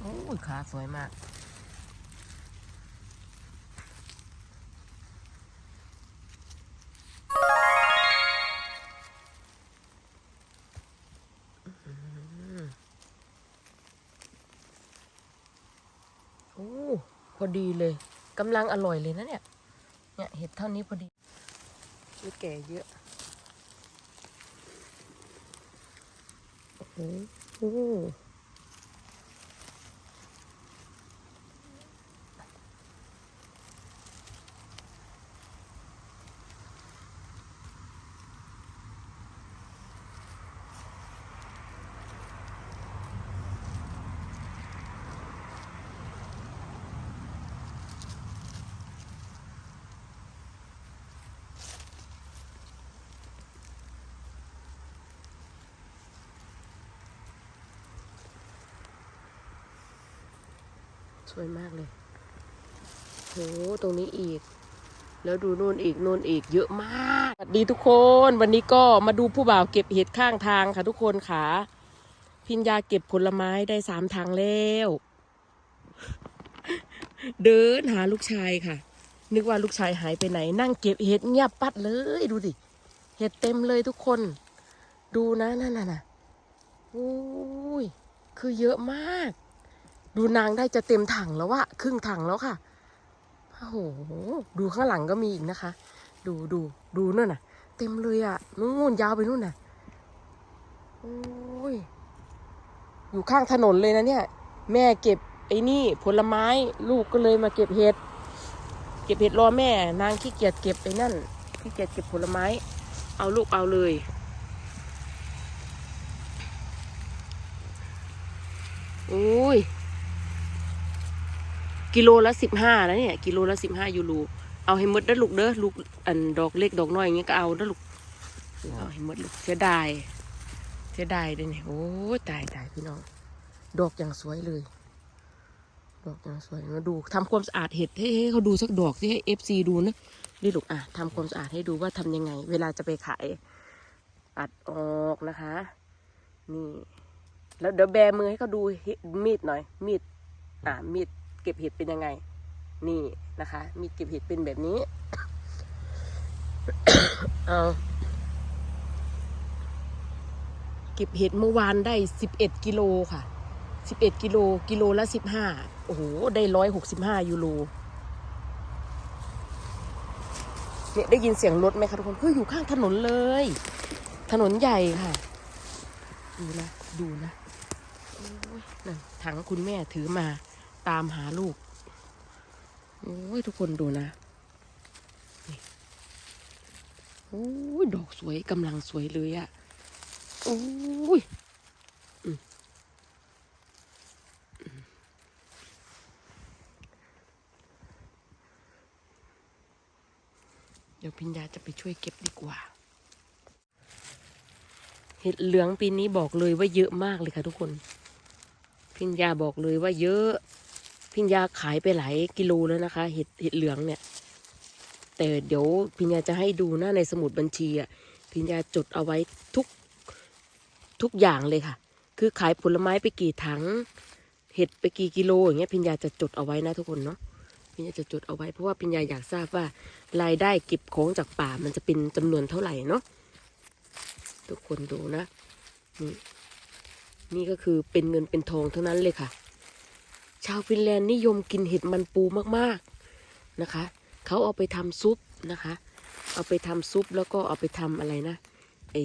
โอ้ยขาสวยมากโอ้พอดีเลยกำลังอร่อยเลยนะเนี่ย เนี่ยเห็ดเท่านี้พอดีไม่แก่เยอะโอ้ สวยมากเลยโหตรงนี้อีก แล้วดูนู่นอีกนู่นอีกเยอะมากสวัสดีทุกคนวันนี้ก็มาดูผู้บ่าวเก็บเห็ดข้างทางค่ะทุกคนค่ะ พิญญาเก็บผลไม้ได้สามทางแล้ว เดินหาลูกชายค่ะ นึกว่าลูกชายหายไปไหน นั่งเก็บเห็ดเงียบปัดเลยดูสิเห็ดเต็มเลยทุกคน ดูนะนั่นน่ะนะโอ้ยคือเยอะมาก ดูนางได้จะเต็มถังแล้วอะครึ่งถังแล้วค่ะโอ้โหดูข้างหลังก็มีอีกนะคะ ดูดูดูนู่นน่ะ เต็มเลยอะนู่นยาวไปนู่นน่ะโอ้ยอยู่ข้างถนนเลยนะเนี่ย แม่เก็บไอ้นี่ผลไม้ลูกก็เลยมาเก็บเห็ดเก็บเห็ดรอแม่ นางขี้เกียจเก็บไอ้นั่นขี้เกียจเก็บผลไม้ เอาลูกเอาเลยโอ้ย กิโลละสิบห้าแล้วเนี่ย กิโลละสิบห้ายูโรเอาให้หมดเด้อลูกเด้อลูกอันดอกเล็กดอกน้อยอย่างเงี้ยก็เอาเด้อลูกเอาให้หมดลูกเสียดายเสียดายเลยเนี่ยโอ้ยตายตายพี่น้องดอกอย่างสวยเลย ดอกอย่างสวยมาดูทำความสะอาดเห็ดให้ให้เขาดูสักดอกที่ให้เอฟซีดูนะนี่ลูกอะทำความสะอาดให้ดูว่าทำยังไง เวลาจะไปขายปัดออกนะคะ นี่ แล้วเดี๋ยวแบมือให้เขาดูเห็ดมีดหน่อย มีด อ่ามีด เก็บเห็ดเป็นยังไง นี่นะคะ มีเก็บเห็ดเป็นแบบนี้ เอาเก็บเห็ดเมื่อวานได้สิบเอ็ดกิโลค่ะสิบเอ็ดกิโลกิโลละสิบห้าโอ้โห ได้ร้อยหกสิบห้ายูโรเนี่ยได้ยินเสียงรถไหมคะทุกคนเฮ้ยอยู่ข้างถนนเลย ถนนใหญ่ค่ะ ดูนะ ดูนะนั่ถังคุณแม่ถือมา ตามหาลูก โอ้ยทุกคนดูนะโอ้ยดอกสวยกำลังสวยเลยอะโอ้ยเดี๋ยวพิญญาจะไปช่วยเก็บดีกว่า เห็ดเหลืองปีนี้บอกเลยว่าเยอะมากเลยค่ะทุกคน พิญญาบอกเลยว่าเยอะ พิญญาขายไปหลายกิโลแล้วนะคะ เห็ดเห็ดเหลืองเนี่ย แต่เดี๋ยวพิญญาจะให้ดูหนะในสมุดบัญชีอะพิญญาจดเอาไว้ทุกทุกอย่างเลยค่ะ คือขายผลไม้ไปกี่ถัง เห็ดไปกี่กิโลอย่างเงี้ยพิญญาจะจดเอาไว้นะทุกคนเนาะพิญญาจะจดเอาไว้เพราะว่าพิญญาอยากทราบว่ารายได้เก็บของจากป่ามันจะเป็นจำนวนเท่าไหร่เนาะทุกคนดูนะนี่นี่ก็คือเป็นเงินเป็นทองเทั้งนั้นเลยค่ะ ชาวฟินแลนด์นิยมกินเห็ดมันปูมากๆนะคะ เขาเอาไปทำซุปนะคะ เอาไปทำซุปแล้วก็เอาไปทำอะไรนะไอ้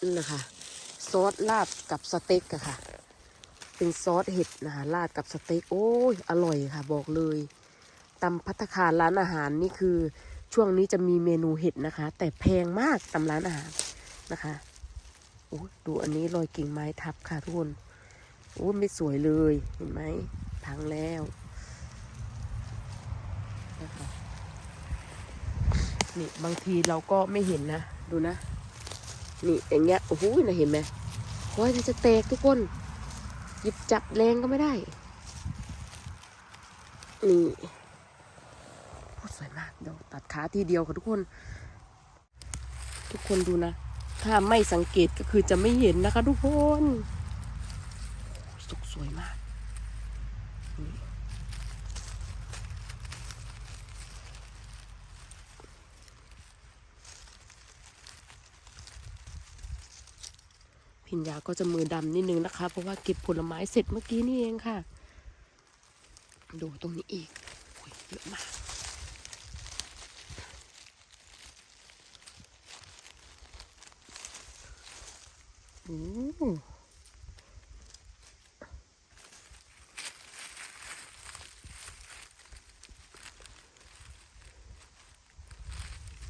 นั่นะคะซอสราดกับสเต็กอะค่ะ เป็นซอสเห็ดนะคะราดกับสเต็กโอ้ยอร่อยค่ะ บอกเลยตำพัตคารร้านอาหารนี่คือช่วงนี้จะมีเมนูเห็ดนะคะ แต่แพงมากตำร้านอาหารนะคะโอ้ดูอันนี้รอยกิ่งไม้ทับค่ะทุกคน โอ้ยไม่สวยเลยเห็นไหมพังแล้วนะคะนี่บางทีเราก็ไม่เห็นนะ ดูนะ นี่อย่างเงี้ยโอ้โหนะเห็นไหมโอ้ยมันจะแตกทุกคน หยิบจับแรงก็ไม่ได้ นี่โอ้สวยมากเดี๋ยวตัดขาทีเดียวค่ะทุกคน ทุกคนดูนะ ถ้าไม่สังเกตก็คือจะไม่เห็นนะคะทุกคน วยมากพิญญาก็จะมือดำนิดนึงนะคะ เพราะว่าเก็บผลไม้เสร็จเมื่อกี้นี่เองค่ะ ดูตรงนี้อีกโอ้ยเยอะมาก โอ้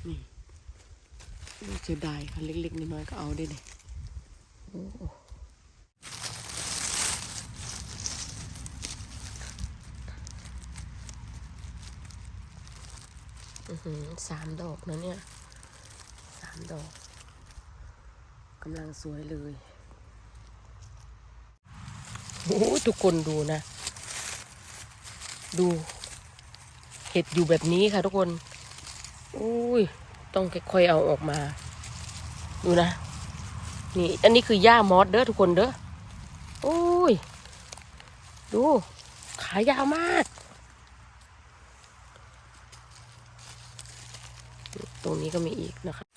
นี่ไม่เสียดายค่ะเล็กๆน้อยๆก็เอาได้เลยโอ้อื้อสามดอกนะเนี่ยสามดอกกำลังสวยเลยโอ้โหทุกคนดูนะ ดู เห็ดอยู่แบบนี้ค่ะทุกคน อุ้ย ต้องค่อยๆเอาออกมา ดูนะ นี่ อันนี้คือหญ้ามอสเด้อทุกคนเด้ออุ้ย ดู ขายาวมาก ตรงนี้ก็มีอีกนะคะ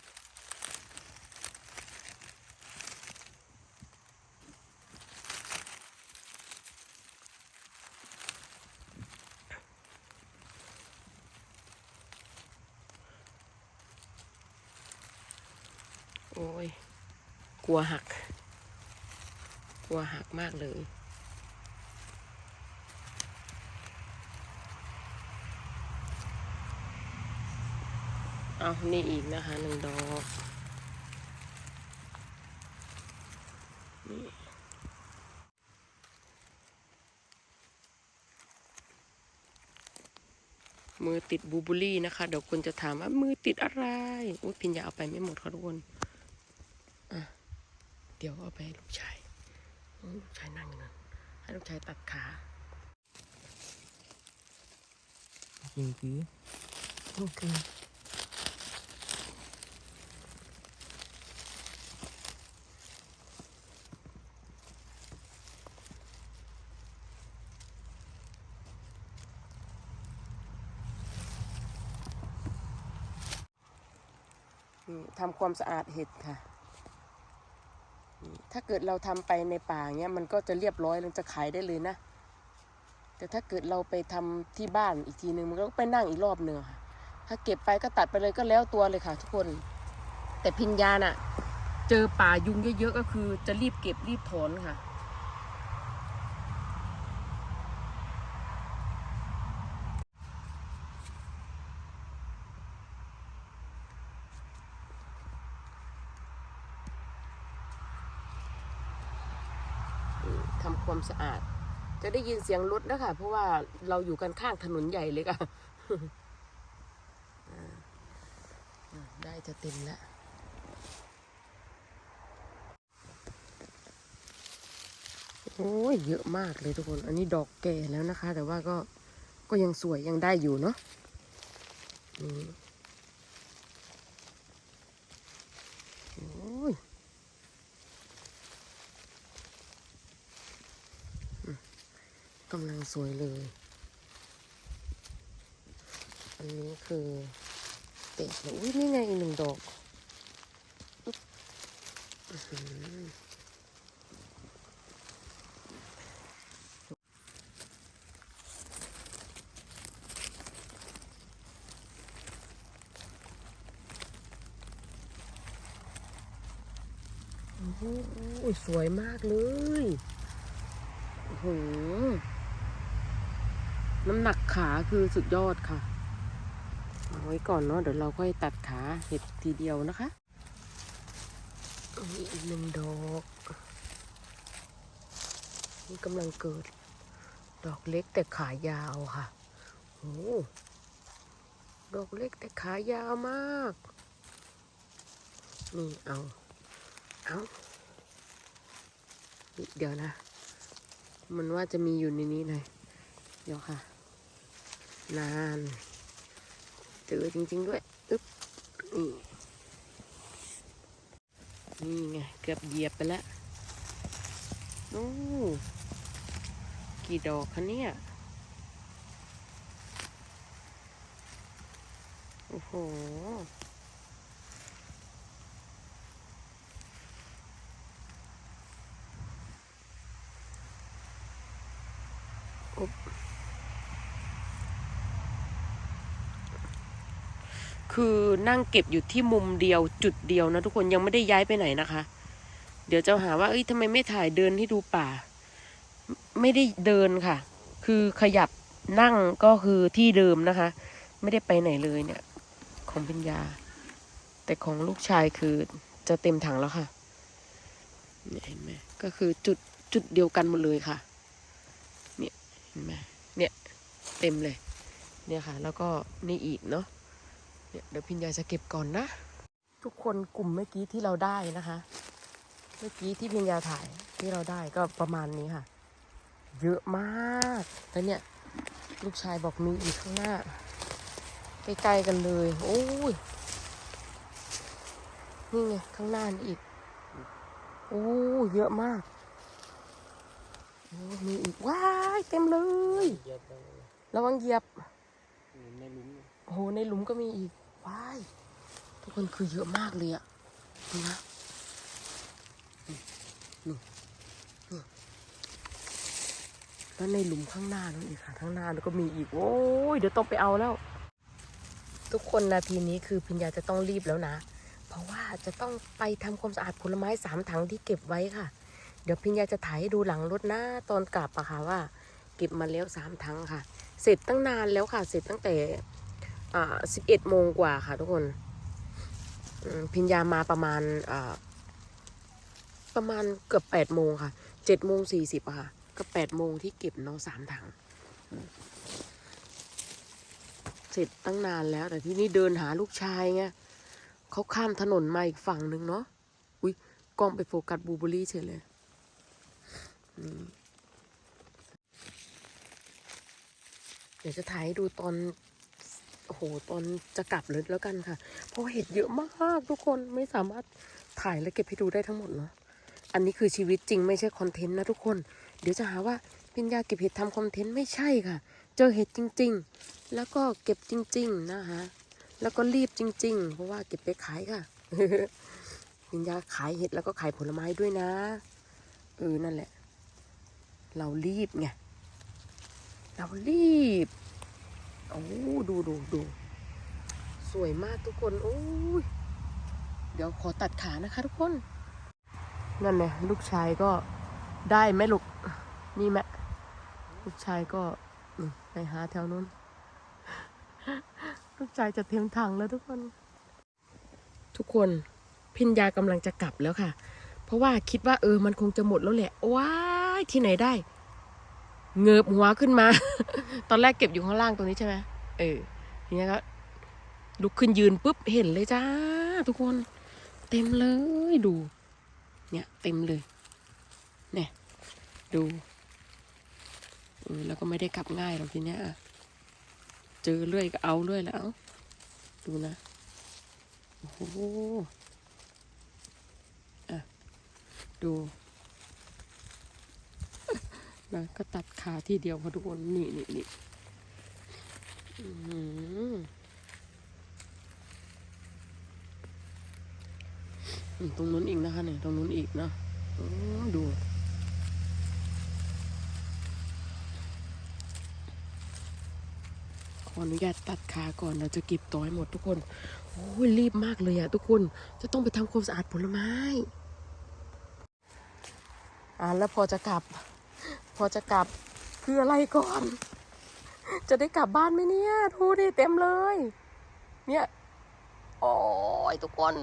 โอ้ย ก ลัวหัก กลัวหักมากเลยเอานี่อีกนะคะหนึ่งดอกนี่มือติดบูบูลี่นะคะ เดี๋ยวคนจะถามว่ามือติดอะไร อุ้ยพิญญาเอาไปไม่หมดค่ะทุกคน เดี๋ยวเอาไปให้ลูกชายอืมลูกชายนั่งอยู่นั่นให้ลูกชายตัดขาจริงคือโอเคอืมทำความสะอาดเห็ดค่ะอืม ถ้าเกิดเราทำไปในป่าเงี้ยมันก็จะเรียบร้อยเราจะขายได้เลยนะ แต่ถ้าเกิดเราไปทำที่บ้านอีกทีหนึ่งมันก็ไปนั่งอีกรอบหนึ่งอค่ะ ถ้าเก็บไปก็ตัดไปเลยก็แล้วตัวเลยค่ะ ทุกคน แต่พิญญาน่ะ เจอป่ายุงเยอะๆก็คือจะรีบเก็บรีบถอนค่ะ ทำ ความสะอาด จะได้ยินเสียงรถนะคะ เพราะว่าเราอยู่กันข้างถนนใหญ่เลยค่ะได้จะเต็มแล้วโอ้ยเยอะมากเลยทุกคน อันนี้ดอกแก่แล้วนะคะ แต่ว่าก็ก็ยังสวยยังได้อยู่เนาะนี่โอ้ย กำลังสวยเลย อันนี้คือเตะแล้วอุ้ยนี่ไงอีกหนึ่งดอกอุ๊บอื้อหือโอ้โหสวยมากเลยโอ้โห น้ำหนักขาคือสุดยอดค่ะเอาไว้ก่อนเนาะเดี๋ยวเราค่อยตัดขาเห็ดทีเดียวนะคะนี่อีกหนึ่งดอกนี่กำลังเกิด ดอกเล็กแต่ขายาวค่ะโอ้ดอกเล็กแต่ขายาวมาก นี่เอา เอาเดี๋ยวนะ มันว่าจะมีอยู่ในนี้หน่อยเดี๋ยวค่ะ นานเจอจริง ๆ ด้วยอึ๊บนี่นี่ไง เกือบเหยียบไปแล้วโอ้กี่ดอกคะเนี่ย โอ้โห คือนั่งเก็บอยู่ที่มุมเดียวจุดเดียวนะทุกคนยังไม่ได้ย้ายไปไหนนะคะ เดี๋ยวจะหาว่าเอ้ยทำไมไม่ถ่ายเดินให้ดูป่า ไม่ได้เดินค่ะ คือขยับนั่งก็คือที่เดิมนะคะ ไม่ได้ไปไหนเลยเนี่ย ของพิญญา แต่ของลูกชายคือจะเต็มถังแล้วค่ะเนี่ยเห็นไหมก็คือจุดจุดเดียวกันหมดเลยค่ะ เนี่ยเห็นไหมเนี่ยเต็มเลย เนี่ยค่ะ แล้วก็นี่อีกเนาะ เนี่ยเดี๋ยวพิญญาจะเก็บก่อนนะ ทุกคนกลุ่มเมื่อกี้ที่เราได้นะคะ เมื่อกี้ที่พิญญาถ่ายที่เราได้ก็ประมาณนี้ค่ะ เยอะมากแล้วเนี่ย ลูกชายบอกมีอีกข้างหน้าใกล้ๆกันเลย โอ้ยนี่ไงข้างหน้านี่อีก โอ้เยอะมากโอ้มีอีกว้ายเต็มเลยเยอะไประวังเหยียบ ในหลุมโอ้โหในหลุมก็มีอีก ว้ายทุกคนคือเยอะมากเลยอะดูนะนี่นี่นี่แล้วในหลุมข้างหน้านั่นอีกค่ะข้างหน้าแล้วก็มีอีกโอ้ยเดี๋ยวต้องไปเอาแล้ว ทุกคนนาทีนี้คือพิญญาจะต้องรีบแล้วนะ เพราะว่าจะต้องไปทำความสะอาดผลไม้สามถังที่เก็บไว้ค่ะ เดี๋ยวพิญญาจะถ่ายให้ดูหลังรถนะตอนกลับอะค่ะว่า เก็บมาแล้วสามถังค่ะ เสร็จตั้งนานแล้วค่ะ เสร็จตั้งแต่ อ่าสิบเอ็ดโมงกว่าค่ะทุกคนพิญญามาประมาณอ่าประมาณเกือบแปดโมงค่ะเจ็ดโมงสี่สิบอะค่ะก็แปดโมงที่เก็บเนาะสามถัง เสร็จตั้งนานแล้ว แต่ที่นี่เดินหาลูกชายไงเขาข้ามถนนมาอีกฝั่งหนึ่งเนาะอุ้ยกล้องไปโฟกัสบลูเบอรี่เฉยเลยเดี๋ยวจะถ่ายให้ดูตอน โอ้โหตอนจะกลับเลยแล้วกันค่ะ เพราะเห็ดเยอะมากทุกคนไม่สามารถถ่ายและเก็บให้ดูได้ทั้งหมดเนาะอันนี้คือชีวิตจริงไม่ใช่คอนเทนต์นะทุกคน เดี๋ยวจะหาว่าพิญญาเก็บเห็ดทำคอนเทนต์ไม่ใช่ค่ะ เจอเห็ดจริง ๆ แล้วก็เก็บจริง ๆ นะคะแล้วก็รีบจริง ๆ เพราะว่าเก็บไปขายค่ะพิญญาขายเห็ดแล้วก็ขายผลไม้ด้วยนะเออนั่นแหละ เรารีบไงเรารีบ โอ้ดูดูดู สวยมากทุกคน โอ้ย เดี๋ยวขอตัดขานะคะทุกคน นั่นไงลูกชายก็ได้ไหมลูก นี่แม่ลูกชายก็ไปหาแถวนู้น ลูกชายจะเตรียมถังแล้วทุกคน ทุกคนพิญญากำลังจะกลับแล้วค่ะ เพราะว่าคิดว่าเออมันคงจะหมดแล้วแหละ ว้ายที่ไหนได้ เงือบหัวขึ้นมา ตอนแรกเก็บอยู่ข้างล่างตรงนี้ใช่ไหมเออทีนี้ก็ลุกขึ้นยืนปุ๊บเห็นเลยจ้า ทุกคน เต็มเลยดู เนี่ย เต็มเลย เนี่ย ดูเออแล้วก็ไม่ได้กลับง่ายหรอกทีเนี้ยเจอเรื่อยก็เอาเรื่อยแล้ว ดูนะ โอ้โหอะ ดู นะก็ตัดขาที่เดียวค่ะทุกคนนี่นี่นี่ตรงนู้นอีกนะคะเนี่ยตรงนู้นอีกนะดูขออนุญาตตัดขาก่อนเราจะเก็บต่อให้หมดทุกคน โอ้ยรีบมากเลยอะทุกคน จะต้องไปทำความสะอาดผลไม้ อ่าแล้วพอจะกลับ พอจะกลับคืออะไรก่อน จะได้กลับบ้านไหมเนี่ยดูดิเต็มเลย เนี่ยโอ้ยทุกคน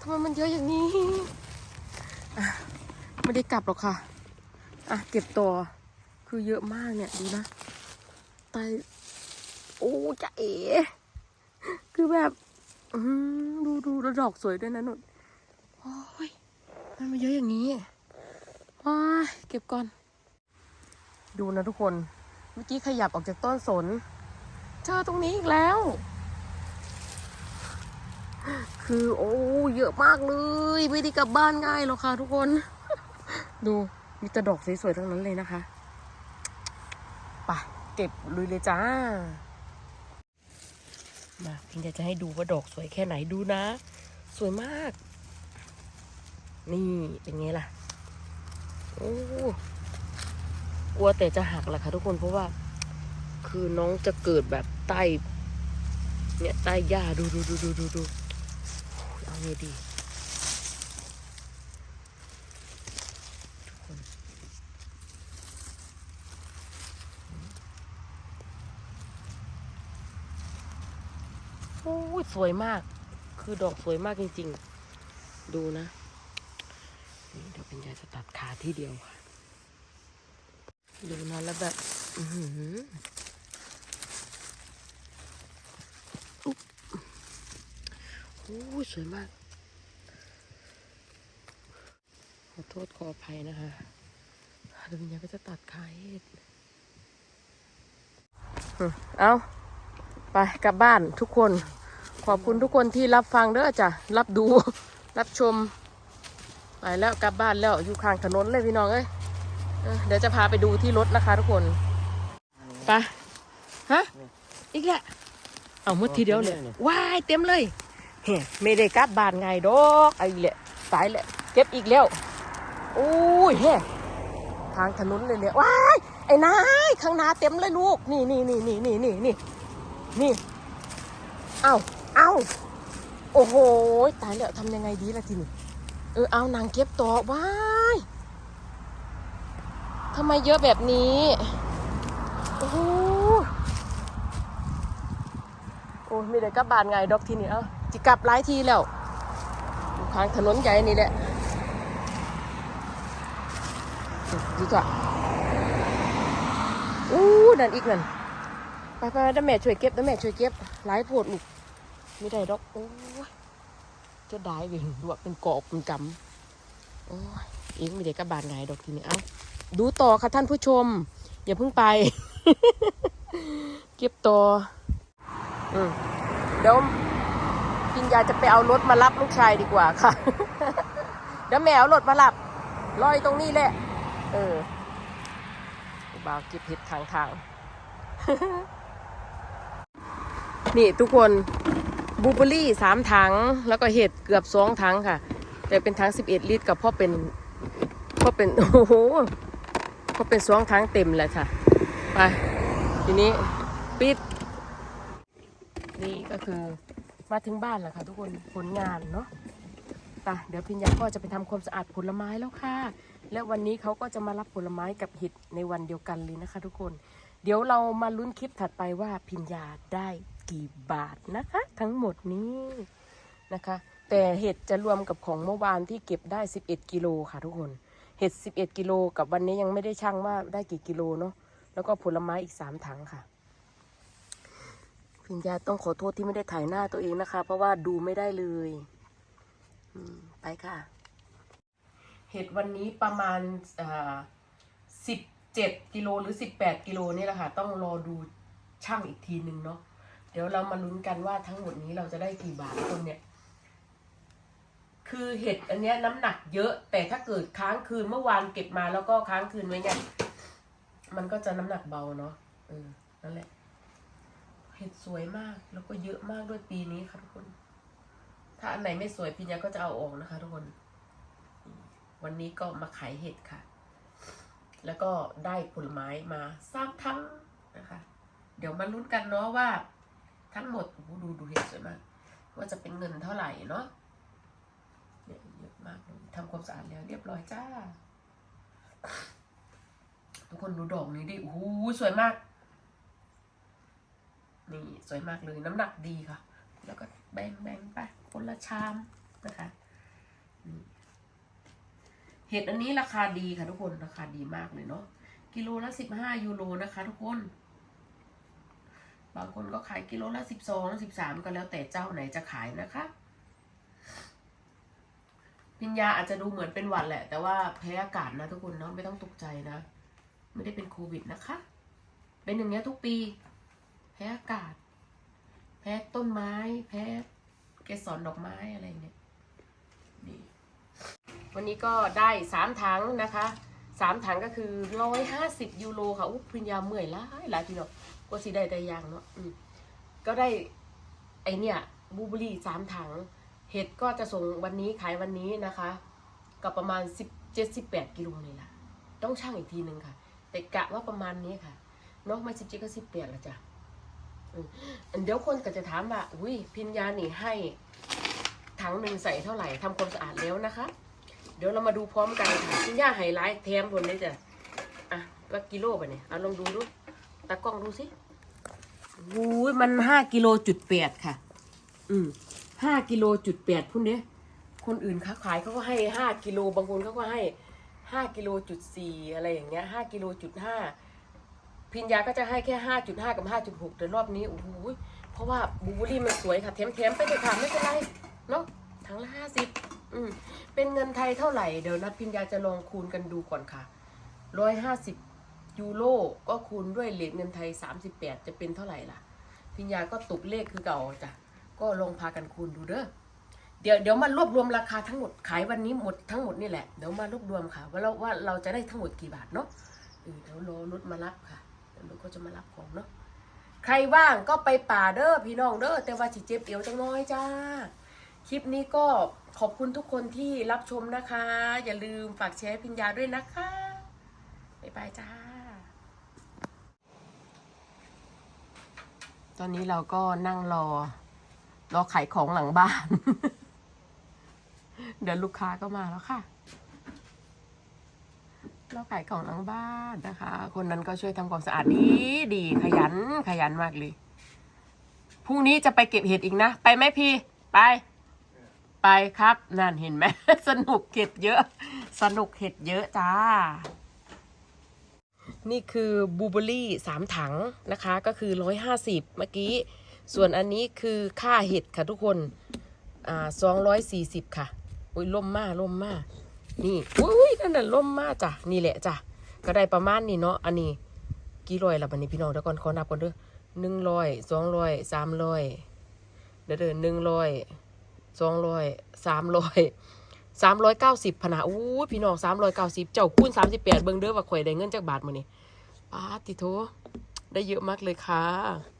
ทำไมมันเยอะอย่างนี้ไม่ได้กลับหรอกค่ะ อะ เก็บตัว คือเยอะมากเนี่ยดูนะตายโอ้จะเอ๋คือแบบดูดูแลดอกสวยด้วยนะนุนโอ้ยมันมาเยอะอย่างนี้ ว้ายเก็บก่อน ดูนะทุกคน เมื่อกี้ขยับออกจากต้นสน เจอตรงนี้อีกแล้ว คือโอ้เยอะมากเลย ไม่ได้กลับบ้านง่ายหรอกค่ะทุกคน ดูมีแต่ดอกสวยๆทั้งนั้นเลยนะคะไปเก็บลุยเลยจ้า มาพิงจะจะให้ดูว่าดอกสวยแค่ไหนดูนะ สวยมาก นี่เป็นไงล่ะ โอ้กลัวแต่จะหักแหละค่ะทุกคนเพราะว่า คือน้องจะเกิดแบบใต้ เนี่ยใต้หญ้าดูดูดูดูดูดูอยเอาไงดีโอ้สวยมาก คือดอกสวยมากจริง ๆ ดูนะ ยวเป็นยายจะตัดขาที่เดียวค่ะ ดูนะแล้วแบบ อือหืออุ๊บโอ้สวยมาก ขอโทษขออภัยนะคะเดี๋ยวเป็นยายก็จะตัดขาให้อืมเอาไปกลับบ้านทุกคน ขอบคุณทุกคนที่รับฟังเด้อจ้ะ รับดู รับชม ไปแล้วกลับบ้านแล้วอยู่ข้างถนนเลยพี่น้องเอ้ยเดี๋ยวจะพาไปดูที่รถนะคะทุกคนไปฮะอีกแล้วเอามืดทีเดียวเลยว้ายเต็มเลยเฮ้ไม่ได้กลับบ้านไงดอกไอ้แหละตายแหละเก็บอีกแล้วโอ้ยเฮ้ทางถนนเลยเนี่ยว้ายไอ้นายข้างหน้าเต็มเลยลูกนี่นี่นี่นี่นี่นี่นี่นี่เอาเอาโอ้โหตายแล้วทำยังไงดีล่ะทีนี้ เออเอานางเก็บต่อว้ายทำไมเยอะแบบนี้ โอ้โหโอ้มีแต่กลับบานไงดอกทีนี้เอ้าจิกลับหลายทีแล้วอยู่ข้างถนนใหญ่นี่แหละดีกว่าอู้นั่นอีกนั่นไปไปด้แม่ช่วยเก็บด้แม่ช่วยเก็บหลายโพดลูกไม่ได้ดอกโอ้ย จะได้เองดูว่าเป็นกอบเป็นกำโอ้ยเองไม่ได้กระบาดไงดอกทีนี้เอ้าดูต่อค่ะท่านผู้ชม อย่าเพิ่งไป เก็บต่ออืมเดี๋ยวปิญญาจะไปเอารถมารับลูกชายดีกว่าค่ะ เดี๋ยวแม่เอารถมารับรอยตรงนี้แหละ เออบ่าวเก็บเห็ดทางทางนี่ทุกคน บูเบอรี่สามถัง แล้วก็เห็ดเกือบสองถังค่ะ แต่เป็นถังสิบเอ็ดลิตรกับพ่อเป็นพ่อเป็นโอ้โหพ่อเป็นสองถังเต็มเลยค่ะไปทีนี้ปิด นี่ก็คือมาถึงบ้านแล้วค่ะทุกคนผลงานเนาะไปเดี๋ยวพิญญาก็จะไปทำความสะอาดผลไม้แล้วค่ะ และวันนี้เขาก็จะมารับผลไม้กับเห็ดในวันเดียวกันเลยนะคะ ทุกคน เดี๋ยวเรามาลุ้นคลิปถัดไปว่าพิญญาได้ กี่บาทนะคะ ทั้งหมดนี้นะคะ แต่เห็ดจะรวมกับของเมื่อวานที่เก็บได้ 11 กิโลค่ะทุกคน เห็ด 11 กิโลกับวันนี้ยังไม่ได้ชั่งว่าได้กี่กิโลเนาะแล้วก็ผลไม้อีก 3 ถังค่ะพิญญาต้องขอโทษที่ไม่ได้ถ่ายหน้าตัวเองนะคะ เพราะว่าดูไม่ได้เลยไปค่ะ เห็ดวันนี้ประมาณสิบเจ็ดกิโลหรือสิบแปดกิโลนี่แหละค่ะ ต้องรอดูช่างอีกทีหนึ่งเนาะ เดี๋ยวเรามาลุ้นกันว่าทั้งหมดนี้เราจะได้กี่บาทคนเนี่ย คือเห็ดอันเนี้ยน้ำหนักเยอะ แต่ถ้าเกิดค้างคืนเมื่อวานเก็บมาแล้วก็ค้างคืนไว้เนี่ยมันก็จะน้ำหนักเบาเนาะเออนั่นแหละ เห็ดสวยมากแล้วก็เยอะมากด้วยปีนี้ค่ะทุกคน ถ้าอันไหนไม่สวยพี่ยาก็จะเอาออกนะคะทุกคน วันนี้ก็มาขายเห็ดค่ะ แล้วก็ได้ผลไม้มาสามทั้งนะคะ เดี๋ยวมาลุ้นกันเนาะว่า ทั้งหมดโอ้โหดูดูเห็ดสวยมากว่าจะเป็นเงินเท่าไหร่เนาะเนี่ยเยอะมากเลยทำความสะอาดแล้วเรียบร้อยจ้า ทุกคนดูดอกนี้ดิโอ้โหสวยมาก นี่สวยมากเลยน้ำหนักดีค่ะ แล้วก็แบ่งแบ่งไปคนละชามนะคะนี่เห็ดอันนี้ราคาดีค่ะทุกคนราคาดีมากเลยเนาะกิโลละสิบห้ายูโรนะคะ ทุกคน บางคนก็ขายกิโลละสิบสองสิบสามก็แล้วแต่เจ้าไหนจะขายนะคะพิญญาอาจจะดูเหมือนเป็นหวัดแหละ แต่ว่าแพ้อากาศนะทุกคนเนาะไม่ต้องตกใจนะ ไม่ได้เป็นโควิดนะคะ เป็นอย่างเงี้ยทุกปี แพ้อากาศ แพ้ต้นไม้ แพ้เกสรดอกไม้อะไรเนี่ยนี่วันนี้ก็ได้สามถังนะคะสามถังก็คือร้อยห้าสิบยูโรค่ะอุ๊ยพิญญาเมื่อยหลาหลายพี่น้อง ก็สิได้ได้อยางเนาะก็ได้ไอเนี่ยบูเบอรี่สามถัง เห็ดก็จะส่งวันนี้ขายวันนี้นะคะก็ประมาณสิบเจ็ดสิบแปดกิโลนี่แหละต้องช่างอีกทีหนึ่งค่ะ แต่กะว่าประมาณนี้ค่ะนอกมาสิบเจ็ดก็สิบแปดละจ้ะเดี๋ยวคนก็จะถามว่าอุ้ยพิญญาหนีให้ถังหนึ่งใส่เท่าไหร่ทำความสะอาดแล้วนะคะ เดี๋ยวเรามาดูพร้อมกันค่ะพิญญาไฮไลท์แถมผลเลยจ้ะอะว่ากิโลป่ะเนี่ยเอาลองดูดูตากล้องดูสิ อุ้ยมันห้ากิโลจุดแปดค่ะ อืมห้ากิโลจุดแปดพุ่นเนี้ยคนอื่นค้าขายเขาก็ให้ห้ากิโลบางคนเขาก็ให้ห้ากิโลจุดสี่อะไรอย่างเงี้ยห้ากิโลจุดห้าพิญญาก็จะให้แค่ห้าจุดห้ากับห้าจุดหกแต่รอบนี้โอ้โหเพราะว่าบูเบอรี่มันสวยค่ะแถมๆไปเลยค่ะไม่เป็นไรเนาะถังละห้าสิบอืมเป็นเงินไทยเท่าไหร่เดี๋ยวนัดพิญญาจะลองคูณกันดูก่อนค่ะร้อยห้าสิบ ยูโรก็คูณด้วยเหรียญเงินไทยสามสิบแปดจะเป็นเท่าไหร่ล่ะ พิญญาก็ตกเลขคือเก่าจ้ะ ก็ลองพากันคูณดูเด้อ เดี๋ยวเดี๋ยวมารวบรวมราคาทั้งหมดขายวันนี้หมดทั้งหมดนี่แหละ เดี๋ยวมารวบรวมค่ะ ว่าเราว่าเราจะได้ทั้งหมดกี่บาทเนาะเออเดี๋ยวรอรถมารับค่ะเดี๋ยวรถก็จะมารับของเนาะ ใครว่างก็ไปป่าเด้อพี่น้องเด้อ แต่ว่าสิเจ็บเอวจังน้อยจ้า คลิปนี้ก็ขอบคุณทุกคนที่รับชมนะคะ อย่าลืมฝากแชร์พิญญาด้วยนะคะบ๊ายบายจ้า ตอนนี้เราก็นั่งรอ รอขายของหลังบ้าน เดี๋ยวลูกค้าก็มาแล้วค่ะ เราขายของหลังบ้านนะคะ คนนั้นก็ช่วยทำความสะอาดดีดีขยันขยันมากเลยพรุ่งนี้จะไปเก็บเห็ดอีกนะ ไปไหมพี่ ไป ไปครับ นั่นเห็นไหมสนุกเห็ดเยอะ สนุกเห็ดเยอะจ้า นี่คือบูเบอรี่สามถังนะคะ ก็คือร้อยห้าสิบเมื่อกี้ ส่วนอันนี้คือค่าเห็ดค่ะทุกคนอ่าสองร้อยสี่สิบค่ะ อุ้ยล่มมากล่มมากนี่อุ้ยอุ้ยนั่นน่ะล่มมากจ้ะนี่แหละจ้ะก็ได้ประมาณนี้เนาะอันนี้กี่ร้อยละบันนี้พี่น้องเดี๋ยวก่อนขอนับก่อนเด้อหนึ่งร้อยสองร้อยสามร้อยเดี๋ยวเดินหนึ่งร้อยสองร้อยสามร้อย สามร้อยเก้าสิบพนาอู้พี่น้องสามร้อยเก้าสิบเจ้าคูณสามสิบแปดเบิ้งเด้อว่าข่อยได้เงินจากบาทมานี่ป้าติโทได้เยอะมากเลยค่ะ